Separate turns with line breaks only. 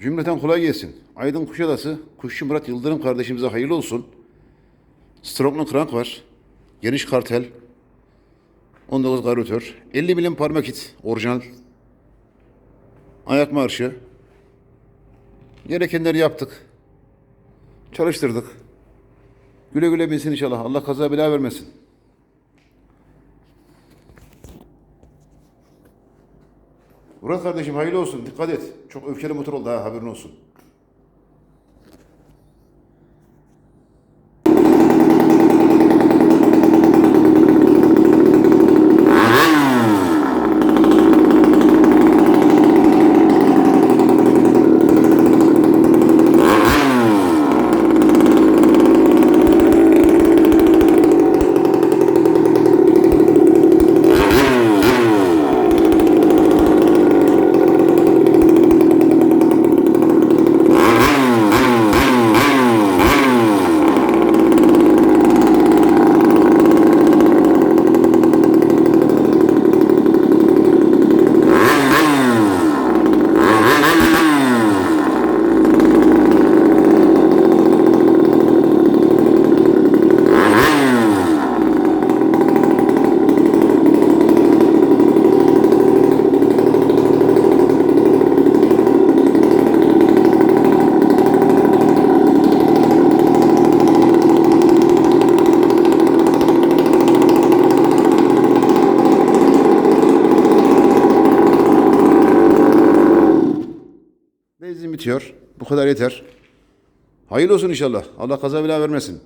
Cümleten kolay gelsin. Aydın Kuşadası, Kuşçu Murat Yıldırım kardeşimize hayırlı olsun. Strongman krank var. Geniş kartel. 19 karbüratör. 50 milim parmak it. Orijinal. Ayak marşı. Gerekenleri yaptık. Çalıştırdık. Güle güle binsin inşallah. Allah kaza bela vermesin. Murat kardeşim hayırlı olsun. Dikkat et. Çok öfkeli motor oldu ha haberin olsun. Bitiyor. Bu kadar yeter. Hayırlı olsun inşallah. Allah kaza bela vermesin.